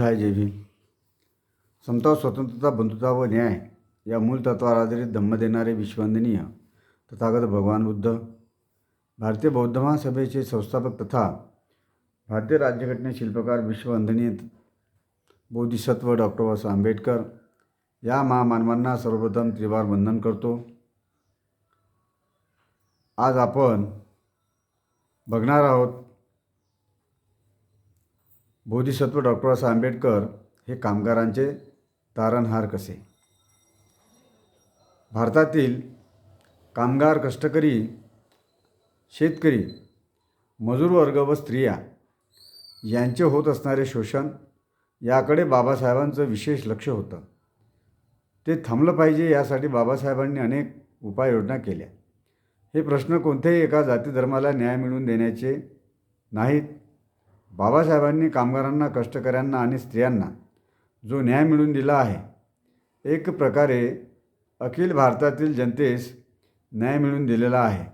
हाय जय भीम? समता स्वतंत्रता बंधुता व न्याय या मूल तत्वावर आधारित धम्म देणारे विश्ववंदनीय तथागत भगवान बुद्ध भारतीय बौद्ध महासभेचे संस्थापक तथा भारतीय राज्यघटने शिल्पकार विश्ववंदनीय बोधिसत्व डॉक्टर बाबासाहेब आंबेडकर या महामानवांना सर्वप्रथम त्रिवार वंदन करतो. आज आपण बघणार आहोत बोधिसत्व डॉक्टर बाबासाहेब आंबेडकर हे कामगारांचे तारणहार कसे? भारतातील कामगार कष्टकरी शेतकरी मजूर वर्ग व स्त्रिया यांचे होत असणारे शोषण याकडे बाबासाहेबांचं विशेष लक्ष होतं. ते थांबलं पाहिजे यासाठी बाबासाहेबांनी अनेक उपाययोजना केल्या. हे प्रश्न कोणत्याही एका जाती धर्माला न्याय मिळवून देण्याचे नाहीत. बाबासाहेबांनी कामगारांना कष्टकऱ्यांना आणि स्त्रियांना जो न्याय मिळून दिला आहे एक प्रकारे अखिल भारतातील जनतेस न्याय मिळून दिलेला आहे.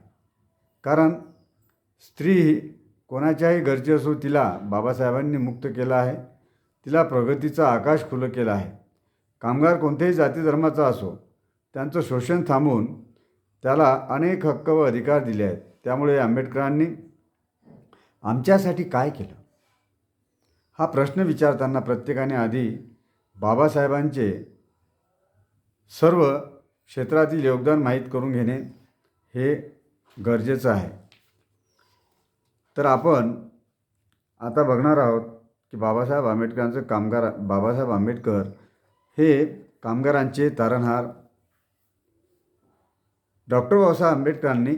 कारण स्त्री ही कोणाच्याही घरची असो तिला बाबासाहेबांनी मुक्त केलं आहे तिला प्रगतीचा आकाश खुलं केलं आहे. कामगार कोणत्याही जाती धर्माचा असो त्यांचं शोषण थांबवून त्याला अनेक हक्क व अधिकार दिले आहेत. त्यामुळे आंबेडकरांनी आमच्यासाठी काय केलं? हा प्रश्न विचारताना प्रत्येकाने आधी बाबासाहेबांचे सर्व क्षेत्रातील योगदान माहीत करून घेणे हे गरजेचं आहे. तर आपण आता बघणार आहोत की बाबासाहेब आंबेडकरांचं कामगार बाबासाहेब आंबेडकर हे कामगारांचे तारणहार. डॉक्टर बाबासाहेब आंबेडकरांनी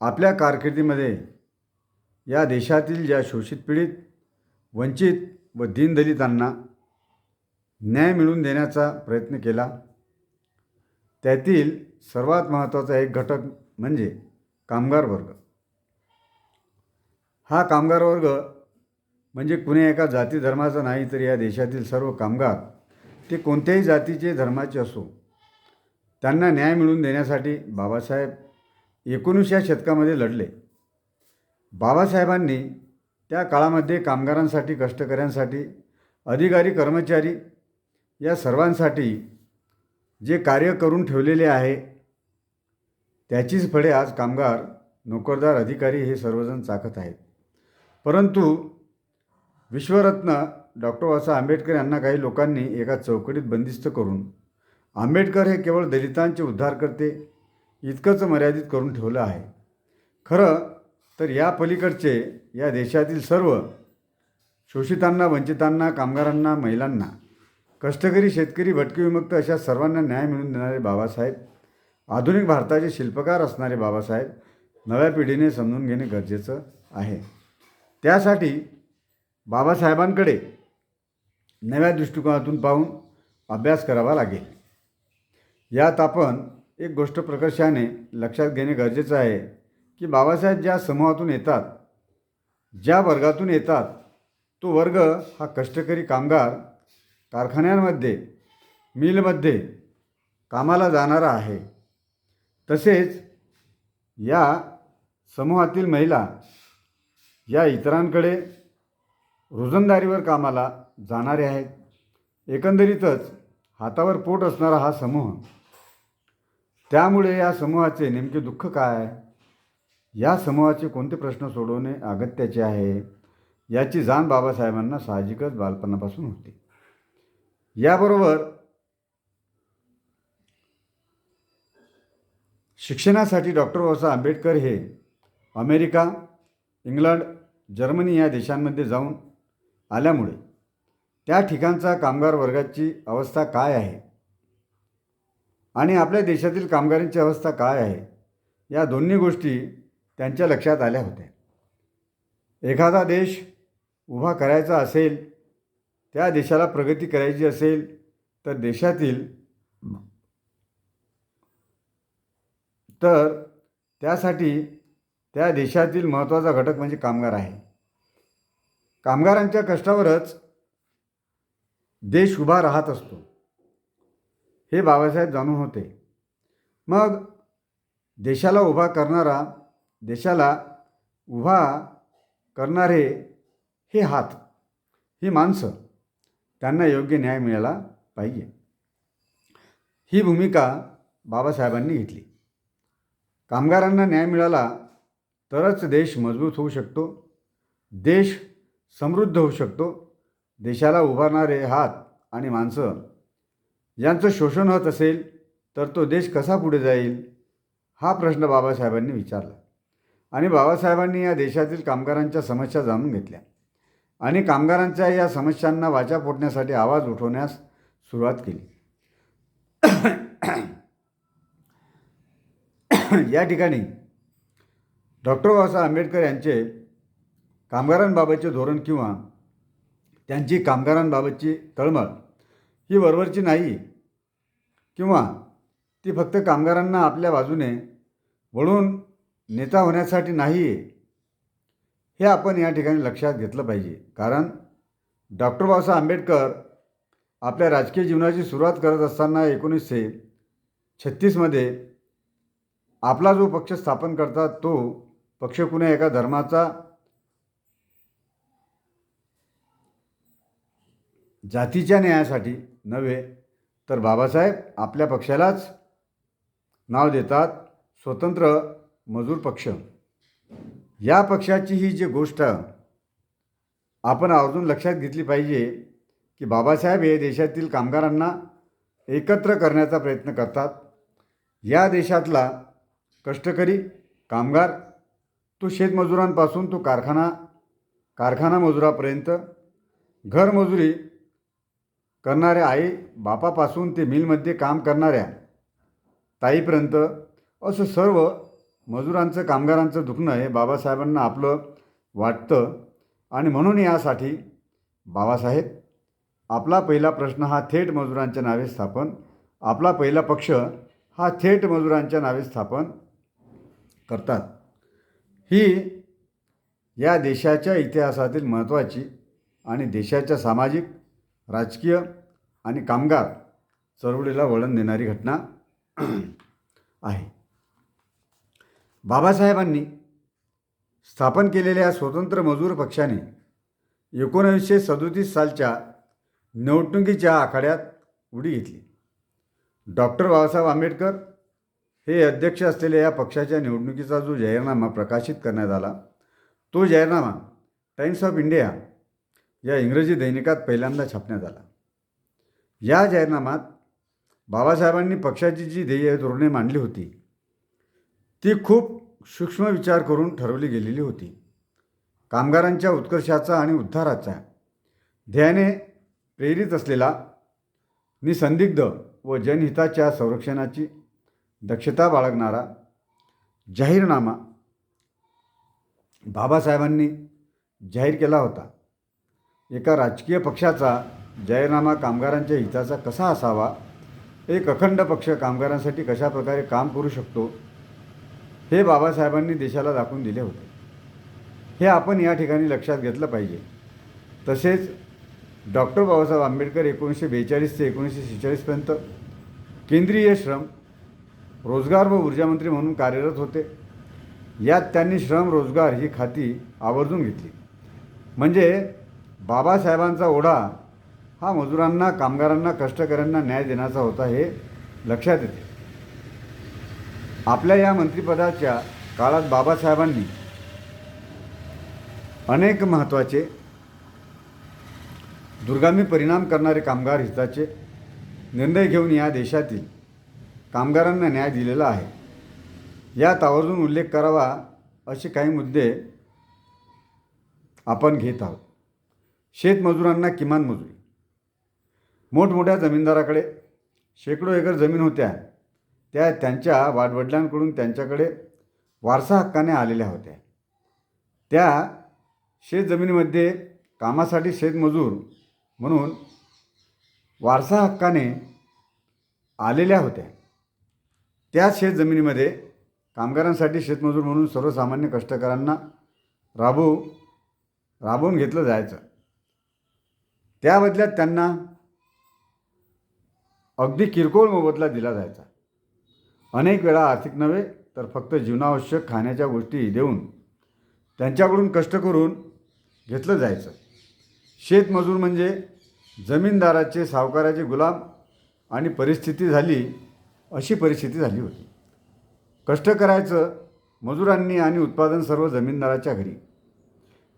आपल्या कारकिर्दीमध्ये या देशातील ज्या शोषित पीडित वंचित व दीनदलितांना न्याय मिळवून देण्याचा प्रयत्न केला. त्यातील सर्वात महत्त्वाचा एक घटक म्हणजे कामगार वर्ग. हा कामगार वर्ग म्हणजे कुणी एका जाती धर्माचा नाही तर या देशातील सर्व कामगार ते कोणत्याही जातीचे धर्माचे असो त्यांना न्याय मिळवून देण्यासाठी बाबासाहेब एकोणीसच्या शतकामध्ये लढले. बाबासाहेबांनी त्या काळामध्ये कामगारांसाठी कष्टकऱ्यांसाठी अधिकारी कर्मचारी या सर्वांसाठी जे कार्य करून ठेवलेले आहे त्याचीच फळे आज कामगार नोकरदार अधिकारी हे सर्वजण चाकत आहेत. परंतु विश्वरत्न डॉक्टर बाबासाहेब आंबेडकर यांना काही लोकांनी एका चौकटीत बंदिस्त करून आंबेडकर हे केवळ दलितांचे उद्धारकर्ते इतकंच मर्यादित करून ठेवलं आहे. खरं तर या पलीकडचे या देशातील सर्व शोषितांना वंचितांना कामगारांना महिलांना कष्टकरी शेतकरी भटकी विमुक्त अशा सर्वांना न्याय मिळवून देणारे बाबासाहेब आधुनिक भारताचे शिल्पकार असणारे बाबासाहेब नव्या पिढीने समजून घेणे गरजेचं आहे. त्यासाठी बाबासाहेबांकडे नव्या दृष्टिकोनातून पाहून अभ्यास करावा लागेल. यात आपण एक गोष्ट प्रकर्षाने लक्षात घेणे गरजेचं आहे. की बाबासाहेब ज्या समूहातून येतात ज्या वर्गातून येतात तो वर्ग हा कष्टकरी कामगार कारखान्यांमध्ये मिलमध्ये कामाला जाणारा आहे. तसेच या समूहातील महिला या इतरांकडे रोजंदारीवर कामाला जाणारे आहेत. एकंदरीतच हातावर पोट असणारा हा समूह त्यामुळे या समूहाचे नेमके दुःख काय आहे? या समूहाचे कोणते प्रश्न सोडवणे अगत्याचे आहे? याची जाण बाबासाहेबांना साहजिकच बालपणापासून होती. याबरोबर शिक्षणासाठी डॉक्टर बाबासाहेब आंबेडकर हे अमेरिका इंग्लंड जर्मनी या देशांमध्ये जाऊन आल्यामुळे त्या ठिकाणचा कामगार वर्गाची अवस्था काय आहे? आणि आपल्या देशातील कामगारांची अवस्था काय आहे? या दोन्ही गोष्टी त्यांच्या लक्षात आल्या होत्या. एखादा देश उभा करायचा असेल त्या देशाला प्रगती करायची असेल तर देशातील तर त्यासाठी त्या देशातील महत्त्वाचा घटक म्हणजे कामगार आहे. कामगारांच्या कष्टावरच देश उभा राहत असतो. हे बाबासाहेब जाणून होते. मग देशाला उभा करणारा देशाला उभा करणारे हे हात ही माणसं त्यांना योग्य न्याय मिळाला पाहिजे. ही भूमिका बाबासाहेबांनी घेतली. कामगारांना न्याय मिळाला तरच देश मजबूत होऊ शकतो देश समृद्ध होऊ शकतो. देशाला उभारणारे हात आणि माणसं यांचं शोषण होत असेल तर तो देश कसा पुढे जाईल हा प्रश्न बाबासाहेबांनी विचारला. आणि बाबासाहेबांनी या देशातील कामगारांच्या समस्या जाणून घेतल्या. आणि कामगारांच्या या समस्यांना वाचा फोडण्यासाठी आवाज उठवण्यास सुरुवात केली. या ठिकाणी डॉक्टर बाबासाहेब आंबेडकर यांचे कामगारांबाबतचे धोरण किंवा त्यांची कामगारांबाबतची तळमळ ही वरवरची नाही किंवा ती फक्त कामगारांना आपल्या बाजूने वळून नेता होण्यासाठी नाही आहे हे आपण या ठिकाणी लक्षात घेतलं पाहिजे. कारण डॉक्टर बाबासाहेब आंबेडकर आपल्या राजकीय जीवनाची सुरुवात करत असताना एकोणीसशे छत्तीसमध्ये आपला जो पक्ष स्थापन करतात तो पक्ष कुण्या एका धर्माचा? जातीच्या न्यायासाठी नव्हे तर बाबासाहेब आपल्या पक्षालाच नाव देतात स्वतंत्र मजूर पक्ष. या पक्षाची ही जी गोष्ट आपण आवर्जून लक्षात घेतली पाहिजे की बाबासाहेब हे देशातील कामगारांना एकत्र करण्याचा प्रयत्न करतात. या देशातला कष्टकरी कामगार तो शेतमजुरांपासून तो कारखाना कारखाना मजुरापर्यंत. घरमजुरी करणाऱ्या आई बापापासून ते मिलमध्ये काम करणाऱ्या ताईपर्यंत. असं सर्व मजुरांचं कामगारांचं दुखणं हे बाबासाहेबांना आपलं वाटतं आणि म्हणून यासाठी बाबासाहेब आपला पहिला प्रश्न हा थेट मजुरांच्या नावे स्थापन आपला पहिला पक्ष हा थेट मजुरांच्या नावे स्थापन करतात. ही या देशाच्या इतिहासातील महत्त्वाची आणि देशाच्या सामाजिक राजकीय आणि कामगार चळवळीला वळण देणारी घटना आहे. बाबासाहेबांनी स्थापन केलेल्या स्वतंत्र मजूर पक्षाने एकोणावीसशे सदोतीस सालच्या निवडणुकीच्या आखाड्यात उडी घेतली. डॉक्टर बाबासाहेब आंबेडकर हे अध्यक्ष असलेल्या या पक्षाच्या निवडणुकीचा जो जाहीरनामा प्रकाशित करण्यात आला तो जाहीरनामा टाइम्स ऑफ इंडिया या इंग्रजी दैनिकात पहिल्यांदा छापण्यात आला. या जाहीरनाम्यात बाबासाहेबांनी पक्षाची जी ध्येय धोरणे मांडली होती ती खूप सूक्ष्म विचार करून ठरवली गेलेली होती. कामगारांच्या उत्कर्षाचा आणि उद्धाराचा ध्येयाने प्रेरित असलेला निसंदिग्ध व जनहिताच्या संरक्षणाची दक्षता बाळगणारा जाहीरनामा बाबासाहेबांनी जाहीर केला होता. एका राजकीय पक्षाचा जाहीरनामा कामगारांच्या हिताचा कसा असावा? एक अखंड पक्ष कामगारांसाठी कशा प्रकारे काम करू शकतो? हे बाबासाहेबांनी देशाला दाखवून दिले होते. हे आपण या ठिकाणी लक्षात घेतलं पाहिजे. तसेच डॉक्टर बाबासाहेब आंबेडकर एकोणीसशे बेचाळीस ते एकोणीसशे शेहेचाळीसपर्यंत केंद्रीय श्रम रोजगार व ऊर्जामंत्री म्हणून कार्यरत होते. यात त्यांनी श्रम रोजगार ही खाती आवर्जून घेतली. म्हणजे बाबासाहेबांचा ओढा हा मजुरांना कामगारांना कष्टकऱ्यांना न्याय देण्याचा होता हे लक्षात येते. आपल्या या मंत्रिपदाच्या काळात बाबासाहेबांनी अनेक महत्त्वाचे दुर्गामी परिणाम करणारे कामगार हिताचे निर्णय घेऊन या देशातील कामगारांना न्याय दिलेला आहे. यात आवर्जून उल्लेख करावा असे काही मुद्दे आपण घेत आहोत. शेतमजुरांना किमान मजुरी. मोठमोठ्या जमीनदाराकडे शेकडो एकर जमीन होत्या. त्या त्यांच्या वाडवडिलांकडून त्यांच्याकडे वारसा हक्काने आलेल्या होत्या. त्या शेतजमिनीमध्ये कामासाठी शेतमजूर म्हणून वारसा हक्काने आलेल्या होत्या. त्या शेतजमिनीमध्ये कामगारांसाठी शेतमजूर म्हणून सर्वसामान्य कष्टकऱ्यांना राबवू राबवून घेतलं जायचं. त्या बदल्यात त्यांना अगदी किरकोळ मोबदला दिला जायचा. अनेक वेळा आर्थिक नव्हे तर फक्त जीवनावश्यक खाण्याच्या गोष्टी देऊन त्यांच्याकडून कष्ट करून घेतलं जायचं. शेतमजूर म्हणजे जमीनदाराचे सावकाराचे गुलाम आणि परिस्थिती झाली अशी परिस्थिती झाली होती. कष्ट करायचं मजुरांनी आणि उत्पादन सर्व जमीनदाराच्या घरी.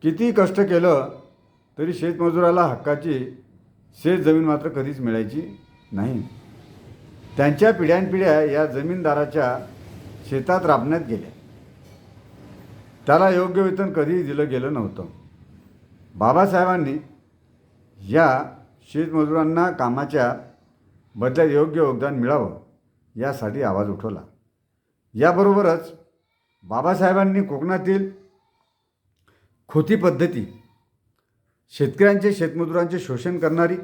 किती कष्ट केलं तरी शेतमजुराला हक्काची शेतजमीन मात्र कधीच मिळायची नाही. त्यांच्या पिढ्यानपिढ्या या जमीनदाराच्या शेतात राबण्यात गेल्या. त्याला योग्य वेतन कधीही दिलं गेलं नव्हतं. बाबासाहेबांनी या शेतमजुरांना कामाच्या बदल्यात योग्य योगदान मिळावं यासाठी आवाज उठवला. याबरोबरच बाबासाहेबांनी कोकणातील खोती पद्धती शेतकऱ्यांचे शेतमजुरांचे शोषण करणारी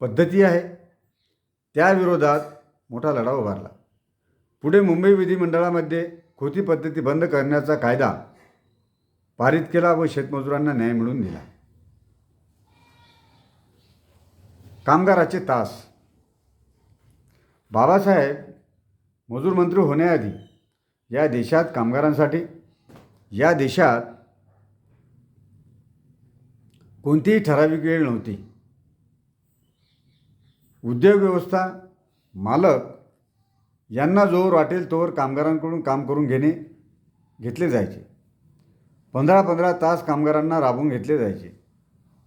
पद्धती आहे. त्याविरोधात मोठा लढा उभारला. पुढे मुंबई विधिमंडळामध्ये खोती पद्धती बंद करण्याचा कायदा पारित केला व शेतमजुरांना न्याय मिळवून दिला. कामगाराचे तास. बाबासाहेब मजूर मंत्री होण्याआधी या देशात कामगारांसाठी या देशात कोणतीही ठराविक वेळ नव्हती. उद्योग व्यवस्था मालक यांना जोर वाटेल तोवर कामगारांकडून काम करून घेणे घेतले जायचे. पंधरा पंधरा तास कामगारांना राबवून घेतले जायचे.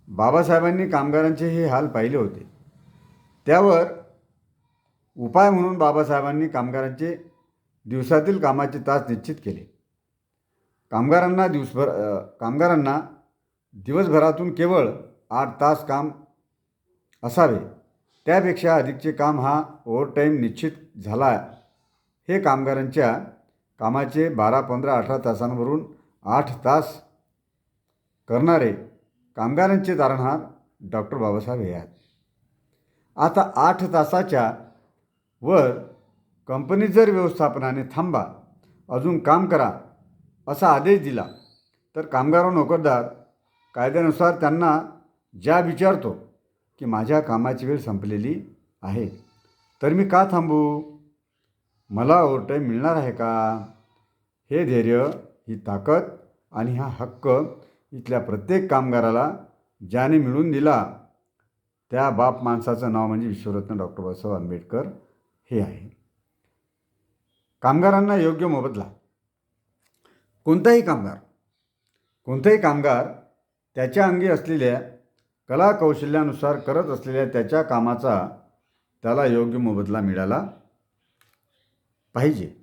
बाबासाहेबांनी कामगारांचे हे हाल पाहिले होते. त्यावर उपाय म्हणून बाबासाहेबांनी कामगारांचे दिवसातील कामाचे तास निश्चित केले. कामगारांना दिवसभर कामगारांना दिवसभरातून केवळ आठ तास काम असावे. त्यापेक्षा अधिकचे काम हा ओव्हरटाईम निश्चित झाला हे कामगारांच्या कामाचे बारा पंधरा अठरा तासांवरून आठ तास करणारे कामगारांचे तारणहार डॉक्टर बाबासाहेब हे आहेत. आता आठ तासाच्या वर कंपनी जर व्यवस्थापनाने थांबा अजून काम करा असा आदेश दिला तर कामगार नोकरदार कायद्यानुसार त्यांना ज्या विचारतो की माझ्या कामाची वेळ संपलेली आहे. तर मी का थांबू? मला ओवरटाईम मिळणार आहे का? हे धैर्य ही ताकद आणि हा हक्क इथल्या प्रत्येक कामगाराला ज्याने मिळून दिला त्या बाप माणसाचं नाव म्हणजे विश्वरत्न डॉक्टर बाबासाहेब आंबेडकर हे आहे. कामगारांना योग्य मोबदला. कोणताही कामगार कोणताही कामगार त्याच्या अंगी असलेल्या कला कौशल्यानुसार करत असलेल्या त्याच्या कामाचा त्याला योग्य मोबदला मिळाला पाहिजे.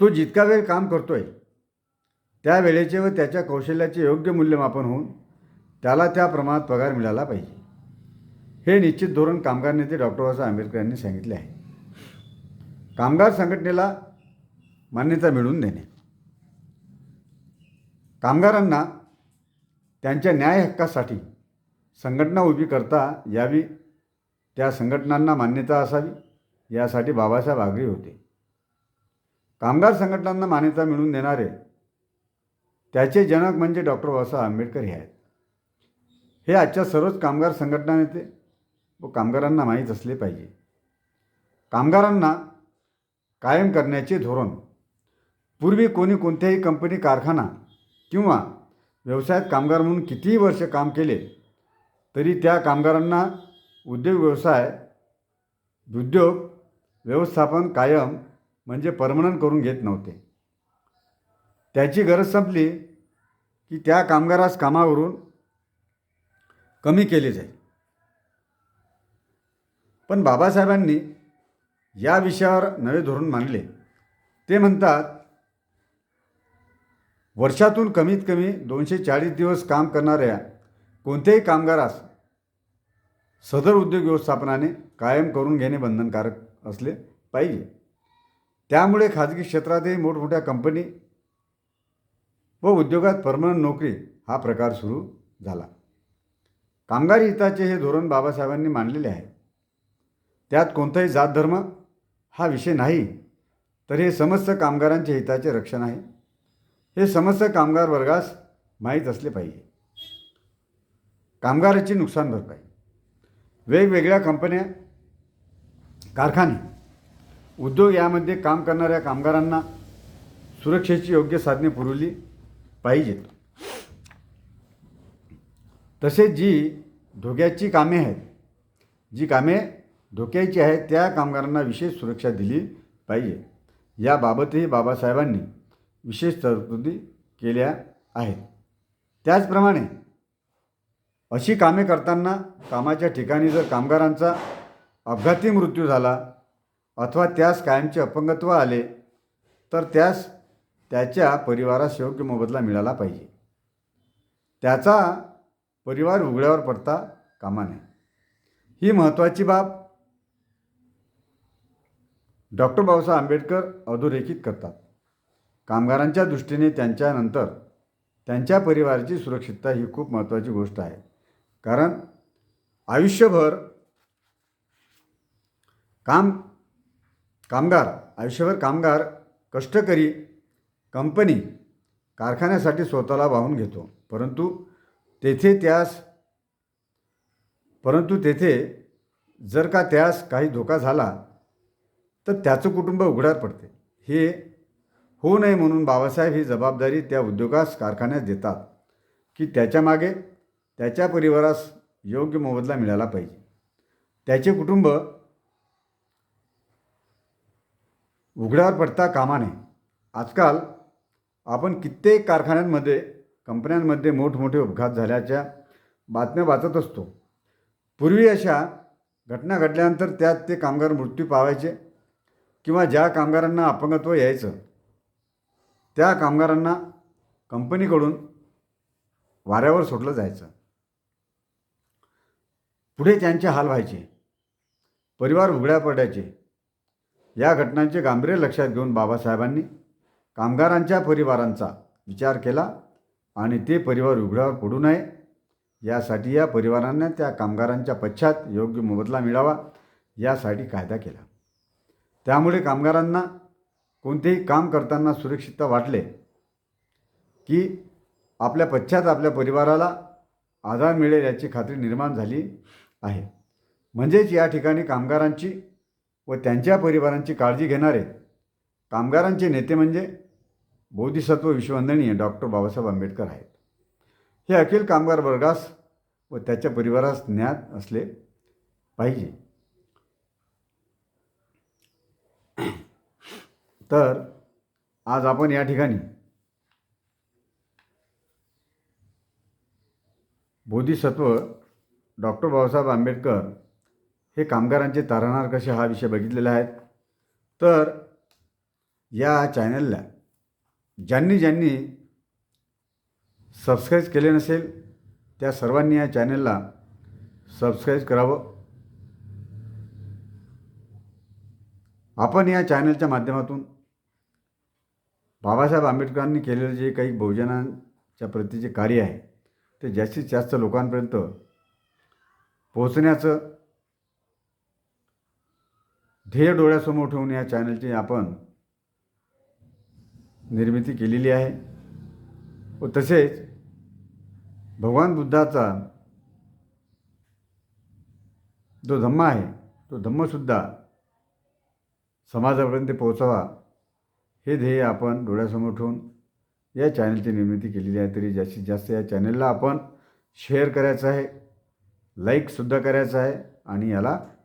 तो जितका वेळ काम करतोय त्या वेळेचे व त्याच्या कौशल्याचे योग्य मूल्यमापन होऊन त्याला त्या प्रमाणात पगार मिळाला पाहिजे. हे निश्चित धोरण कामगार नेते डॉक्टर बाबासाहेब आंबेडकर यांनी सांगितले आहे. कामगार संघटनेला मान्यता मिळवून देणे. कामगारांना त्यांच्या न्याय हक्कासाठी संघटना उभी करता यावी त्या संघटनांना मान्यता असावी यासाठी बाबासाहेब आग्रही होते. कामगार संघटनांना मान्यता मिळवून देणारे त्याचे जनक म्हणजे डॉक्टर बाबासाहेब आंबेडकर हे आहेत. हे आजच्या सर्वच कामगार संघटना नेते व कामगारांना माहीत असले पाहिजे. कामगारांना कायम करण्याचे धोरण पूर्वी कोणी कोणत्याही कंपनी कारखाना किंवा व्यवसायात कामगार म्हणून कितीही वर्ष काम केले तरी त्या कामगारांना उद्योग व्यवसाय उद्योग व्यवस्थापन कायम म्हणजे परमनंट करून घेत नव्हते. त्याची गरज संपली की त्या कामगारास कामावरून कमी केले जाईल. पण बाबासाहेबांनी या विषयावर नवे धोरण मांडले. ते म्हणतात वर्षातून कमीत कमी दोनशे चाळीस दिवस काम करणाऱ्या कोणत्याही कामगारास सदर उद्योग व्यवस्थापनाने कायम करून घेणे बंधनकारक असले पाहिजे. त्यामुळे खाजगी क्षेत्रातही मोठमोठ्या कंपनी व उद्योगात परमनंट नोकरी हा प्रकार सुरू झाला. कामगार हिताचे हे धोरण बाबासाहेबांनी मांडलेले आहे. त्यात कोणताही जात धर्म हा विषय नाही तर हे समस्त कामगारांच्या हिताचे रक्षण आहे. हे समस्त कामगार वर्गास माहीत असले पाहिजे. कामगाराची नुकसान भरपाई. वेगवेगळ्या कंपन्या कारखाने उद्योग यामध्ये काम करणाऱ्या कामगारांना सुरक्षेची योग्य साधने पुरवली पाहिजेत. तसेच जी धोक्याची कामे आहेत जी कामे धोक्याची आहेत त्या कामगारांना विशेष सुरक्षा दिली पाहिजे. याबाबतही बाबासाहेबांनी विशेष तरतुदी केल्या आहेत. त्याचप्रमाणे अशी कामे करताना कामाच्या ठिकाणी जर कामगारांचा अपघाती मृत्यू झाला अथवा त्यास कायमचे अपंगत्व आले तर त्यास त्याच्या परिवारास योग्य मोबदला मिळाला पाहिजे. त्याचा परिवार उघड्यावर पडता कामा नये. ही महत्त्वाची बाब डॉक्टर बाबासाहेब आंबेडकर अधोरेखित करतात. कामगारांच्या दृष्टीने त्यांच्यानंतर त्यांच्या परिवाराची सुरक्षितता ही खूप महत्त्वाची गोष्ट आहे. कारण आयुष्यभर काम कामगार आयुष्यभर कामगार कष्टकरी कंपनी कारखान्यासाठी स्वतःला वाहून घेतो. परंतु तेथे त्यास परंतु तेथे जर का त्यास काही धोका झाला तर त्याचं कुटुंब उघड्यावर पडते. हे होऊ नये म्हणून बाबासाहेब ही जबाबदारी त्या उद्योगास कारखान्यास देतात की त्याच्यामागे त्याच्या परिवारास योग्य मोबदला मिळाला पाहिजे. त्याचे कुटुंब उघड्यावर पडता कामा नये. आजकाल आपण कित्येक कारखान्यांमध्ये कंपन्यांमध्ये मोठमोठे अपघात झाल्याच्या बातम्या वाचत असतो. पूर्वी अशा घटना घडल्यानंतर त्यात ते कामगार मृत्यू पावायचे किंवा ज्या कामगारांना अपंगत्व यायचं त्या कामगारांना कंपनीकडून वाऱ्यावर सोडलं जायचं. पुढे त्यांचे हाल व्हायचे. परिवार उघड्या पडायचे. या घटनांचे गांभीर्य लक्षात घेऊन बाबासाहेबांनी कामगारांच्या परिवारांचा विचार केला आणि ते परिवार उघड्यावर पडू नये. यासाठी या परिवारांना त्या कामगारांच्या पश्चात योग्य मोबदला मिळावा यासाठी कायदा केला. त्यामुळे कामगारांना कोणतेही काम करताना सुरक्षितता वाटले की आपल्या पश्चात आपल्या परिवाराला आधार मिळेल याची खात्री निर्माण झाली आहे. म्हणजेच या ठिकाणी कामगारांची व त्यांच्या परिवारांची काळजी घेणारे कामगारांचे नेते म्हणजे बोधिसत्व विश्ववंदनीय डॉक्टर बाबासाहेब आंबेडकर आहेत. हे अखिल कामगार वर्गास व त्याच्या परिवारास ज्ञात असले पाहिजे. तर आज आपण या ठिकाणी बोधिसत्व डॉक्टर बाबासाहेब आंबेडकर हे कामगारांचे तारणार कसे हा विषय बघितलेला आहे. तर या चॅनलला ज्यांनी ज्यांनी सबस्क्राईब केले नसेल त्या सर्वांनी या चॅनलला सबस्क्राईब करावं. आपण या चॅनलच्या माध्यमातून बाबासाहेब आंबेडकरांनी केलेलं जे काही बहुजनांच्या प्रतीचे कार्य आहे ते जास्तीत जास्त लोकांपर्यंत पोहोचण्याचं ध्येय डोळ्यासमोर ठेवून या चॅनलची आपण निर्मिती केलेली आहे. व तसेच भगवान बुद्धाचा जो धम्म आहे तो धम्मसुद्धा समाजापर्यंत पोहोचावा हे ध्येय आपण डोळ्यासमोर ठेवून या चॅनलची निर्मिती केलेली आहे. तरी जास्तीत जास्त या चॅनलला आपण शेअर करायचं आहे लाईकसुद्धा करायचं आहे आणि याला